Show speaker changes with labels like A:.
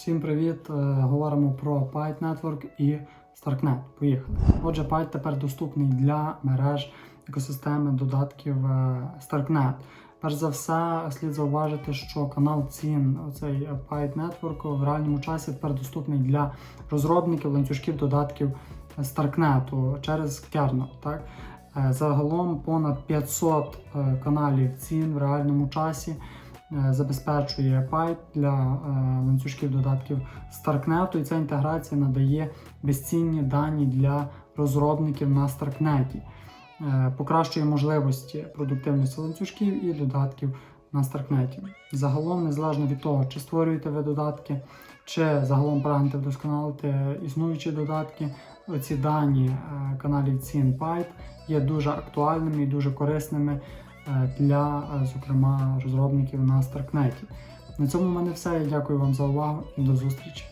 A: Всім привіт! Е, Говоримо про Python Network і StarkNet. Поїхали. Отже, Python тепер доступний для мереж екосистеми додатків е, StarkNet. Перш за все, слід зауважити, що канал цін оцей Python Network в реальному часі тепер доступний для розробників ланцюжків додатків StarkNet через kernel. Так? Е, Загалом понад 500 е, каналів цін в реальному часі е, забезпечує Python для е, ланцюжків додатків StarkNet, і ця інтеграція надає безцінні дані для розробників на е, покращує можливості продуктивності ланцюжків і додатків на StarkNet. Загалом, незалежно від того, чи створюєте ви додатки, чи загалом прагнете вдосконалити існуючі додатки, ці дані е, каналів цін є дуже актуальними і дуже корисними е, для, е, зокрема, розробників на StarkNet. На цьому в мене все. Я дякую вам за увагу і до зустрічі.